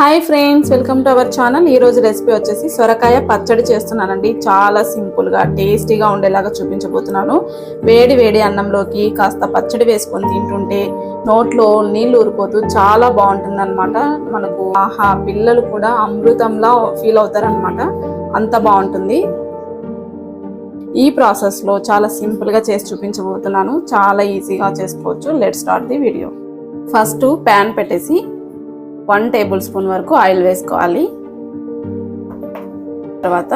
Hi friends welcome to our channel ఈ రోజు recipe వచ్చేసి సొరకాయ పచ్చడి చేస్తున్నానండి. చాలా సింపుల్గా టేస్టీగా ఉండేలాగా చూపించబోతున్నాను. వేడి వేడి అన్నంలోకి కాస్త పచ్చడి వేసుకొని తింటుంటే నోట్లో నీళ్ళు ఊరిపోతూ చాలా బాగుంటుందనమాట మనకు ఆహా పిల్లలు కూడా అమృతంలా ఫీల్ అవుతారనమాట అంత బాగుంటుంది. ఈ ప్రాసెస్లో చాలా సింపుల్గా చేసి చూపించబోతున్నాను. చాలా ఈజీగా చేసుకోవచ్చు. Let start the video first pan పెట్టేసి వన్ టేబుల్ స్పూన్ వరకు ఆయిల్ వేసుకోవాలి. తర్వాత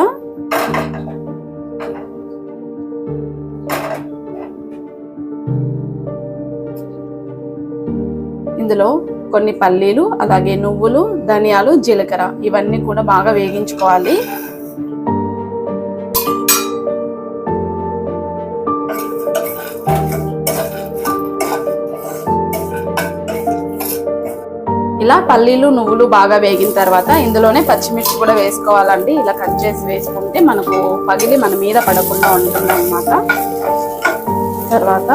ఇందులో కొన్ని పల్లీలు అలాగే నువ్వులు ధనియాలు జీలకర్ర ఇవన్నీ కూడా బాగా వేగించుకోవాలి. ఇలా పల్లీలు నువ్వులు బాగా వేగిన తర్వాత ఇందులోనే పచ్చిమిర్చి కూడా వేసుకోవాలండి. ఇలా కట్ చేసి వేసుకుంటే మనకు పగిలి మన మీద పడకుండా ఉంటుంది అనమాట తర్వాత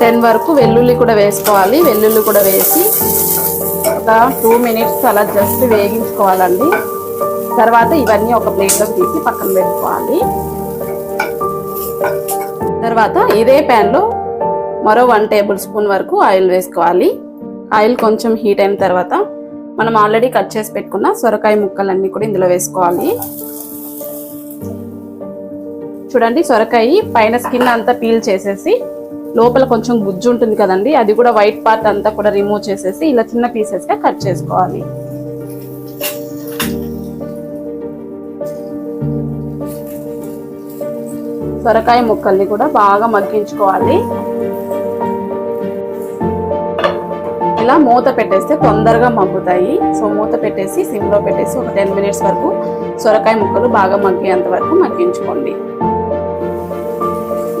టెన్ వరకు వెల్లుల్లి కూడా వేసుకోవాలి. వెల్లుల్లి కూడా వేసి ఒక టూ మినిట్స్ అలా జస్ట్ వేగించుకోవాలండి. తర్వాత ఇవన్నీ ఒక ప్లేట్లో తీసి పక్కన పెట్టుకోవాలి. తర్వాత ఇదే ప్యాన్లో మరో వన్ టేబుల్ స్పూన్ వరకు ఆయిల్ వేసుకోవాలి. ఆయిల్ కొంచెం హీట్ అయిన తర్వాత మనం ఆల్రెడీ కట్ చేసి పెట్టుకున్న సొరకాయ ముక్కలన్నీ కూడా ఇందులో వేసుకోవాలి. చూడండి సొరకాయ పైన స్కిన్ అంతా పీల్ చేసేసి లోపల కొంచెం గుజ్జు ఉంటుంది కదండి అది కూడా వైట్ పార్ట్ అంతా కూడా రిమూవ్ చేసేసి ఇలా చిన్న పీసెస్గా కట్ చేసుకోవాలి. సొరకాయ ముక్కల్ని కూడా బాగా మగ్గించుకోవాలి. ఇలా మూత పెట్టేస్తే తొందరగా మగ్గుతాయి. సో మూత పెట్టేసి సిమ్లో పెట్టేసి ఒక టెన్ మినిట్స్ వరకు సొరకాయ ముక్కలు బాగా మగ్గేంత వరకు మగ్గించుకోండి.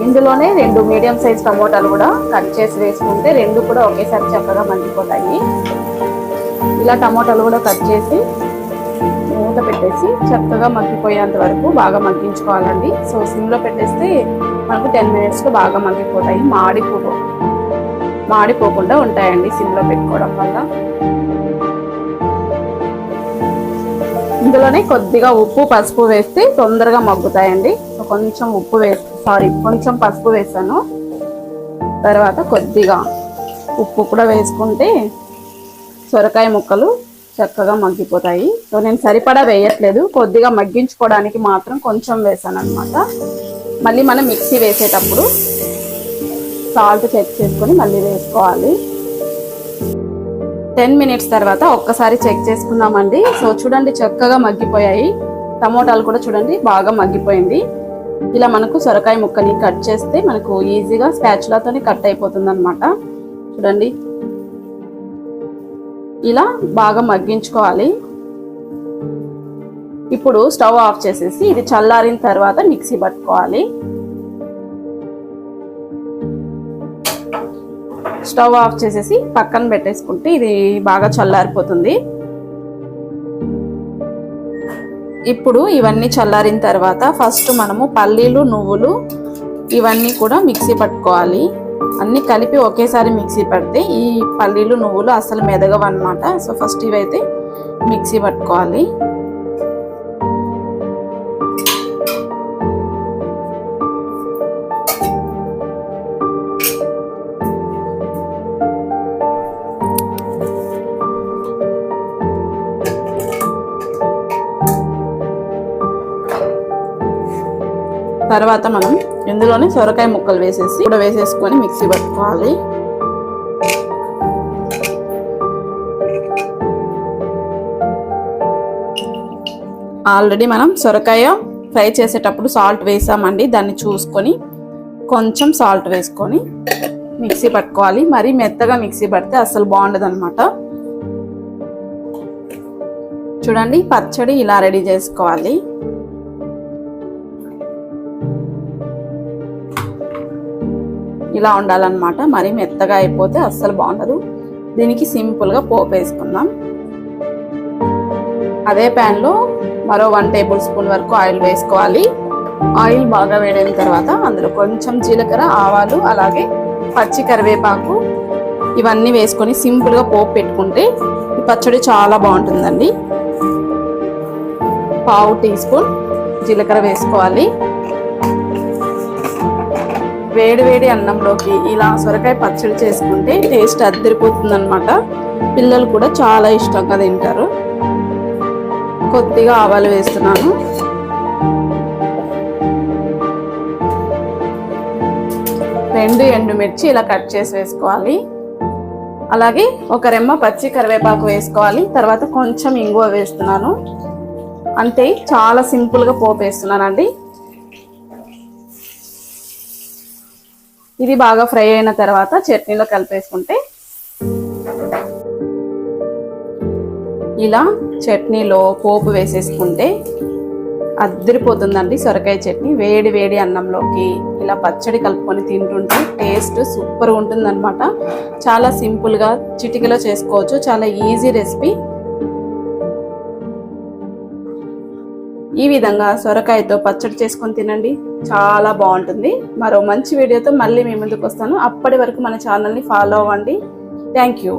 ఇందులోనే రెండు మీడియం సైజ్ టమోటాలు కూడా కట్ చేసి వేసుకుంటే రెండు కూడా ఒకేసారి చక్కగా మగ్గిపోతాయి. ఇలా టమోటాలు కూడా కట్ చేసి మూత పెట్టేసి చక్కగా మగ్గిపోయేంత వరకు బాగా మగ్గించుకోవాలండి. సో సిమ్లో పెట్టేస్తే మనకు టెన్ మినిట్స్లో బాగా మగ్గిపోతాయి మాడిపో మాడిపోకుండా ఉంటాయండి సిమ్లో పెట్టుకోవడం వల్ల. ఇందులోనే కొద్దిగా ఉప్పు పసుపు వేస్తే తొందరగా మగ్గుతాయండి. కొంచెం ఉప్పు వే సారీ కొంచెం పసుపు వేసాను. తర్వాత కొద్దిగా ఉప్పు కూడా వేసుకుంటే సొరకాయ ముక్కలు చక్కగా మగ్గిపోతాయి. సో నేను సరిపడా వేయట్లేదు. కొద్దిగా మగ్గించుకోవడానికి మాత్రం కొంచెం వేసాను అనమాట మళ్ళీ మనం మిక్సీ వేసేటప్పుడు సాల్ట్ చెక్ చేసుకొని మళ్ళీ వేసుకోవాలి. టెన్ మినిట్స్ తర్వాత ఒక్కసారి చెక్ చేసుకుందామండి. సో చూడండి చక్కగా మగ్గిపోయాయి. టమోటాలు కూడా చూడండి బాగా మగ్గిపోయింది. ఇలా మనకు సొరకాయ ముక్కని కట్ చేస్తే మనకు ఈజీగా స్పాచులాతోనే కట్ అయిపోతుంది అనమాట చూడండి. ఇలా బాగా మగ్గించుకోవాలి. ఇప్పుడు స్టవ్ ఆఫ్ చేసేసి ఇది చల్లారిన తర్వాత మిక్సీ పట్టుకోవాలి. స్టవ్ ఆఫ్ చేసేసి పక్కన పెట్టేసుకుంటే ఇది బాగా చల్లారిపోతుంది. ఇప్పుడు ఇవన్నీ చల్లారిన తర్వాత ఫస్ట్ మనము పల్లీలు నువ్వులు ఇవన్నీ కూడా మిక్సీ పట్టుకోవాలి. అన్ని కలిపి ఒకేసారి మిక్సీ పడితే ఈ పల్లీలు నువ్వులు అసలు మెదగవన్నమాట. సో ఫస్ట్ ఇవైతే మిక్సీ పట్టుకోవాలి. తర్వాత మనం ఇందులోనే సొరకాయ ముక్కలు వేసేసి కూడా వేసేసుకొని మిక్సీ పట్టుకోవాలి. ఆల్రెడీ మనం సొరకాయ ఫ్రై చేసేటప్పుడు సాల్ట్ వేసామండి. దాన్ని చూసుకొని కొంచెం సాల్ట్ వేసుకొని మిక్సీ పట్టుకోవాలి. మరీ మెత్తగా మిక్సీ పడితే అసలు బాగుండదు అనమాట చూడండి పచ్చడి ఇలా రెడీ చేసుకోవాలి. ఇలా ఉండాలన్నమాట. మరీ మెత్తగా అయిపోతే అస్సలు బాగుండదు. దీనికి సింపుల్గా పోపు వేసుకుందాం. అదే ప్యాన్లో మరో వన్ టేబుల్ స్పూన్ వరకు ఆయిల్ వేసుకోవాలి. ఆయిల్ బాగా వేడైన తర్వాత అందులో కొంచెం జీలకర్ర ఆవాలు అలాగే పచ్చి కరివేపాకు ఇవన్నీ వేసుకొని సింపుల్గా పోపు పెట్టుకుంటే ఈ పచ్చడి చాలా బాగుంటుందండి. పావు టీ స్పూన్ జీలకర్ర వేసుకోవాలి. వేడి వేడి అన్నంలోకి ఇలా సొరకాయ పచ్చడి చేసుకుంటే టేస్ట్ అద్దరిపోతుంది అనమాట పిల్లలు కూడా చాలా ఇష్టంగా తింటారు. కొద్దిగా ఆవాలు వేస్తున్నాను. రెండు ఎండుమిర్చి ఇలా కట్ చేసి వేసుకోవాలి. అలాగే ఒక రెమ్మ పచ్చి కరివేపాకు వేసుకోవాలి. తర్వాత కొంచెం ఇంగువ వేస్తున్నాను. అంతే చాలా సింపుల్గా పోపు వేస్తున్నానండి. ఇది బాగా ఫ్రై అయిన తర్వాత చట్నీలో కలిపేసుకుంటే ఇలా చట్నీలో పోపు వేసేసుకుంటే అద్దరిపోతుందండి సొరకాయ చట్నీ. వేడి వేడి అన్నంలోకి ఇలా పచ్చడి కలుపుకొని తింటుంటే టేస్ట్ సూపర్గా ఉంటుందన్నమాట. చాలా సింపుల్గా చిటికలో చేసుకోవచ్చు. చాలా ఈజీ రెసిపీ. ఈ విధంగా సొరకాయతో పచ్చడి చేసుకొని తినండి. చాలా బాగుంటుంది. మరో మంచి వీడియోతో మళ్ళీ మీ ముందుకు వస్తాను. అప్పటి వరకు మన ఛానల్ని ఫాలో అవ్వండి. Thank you.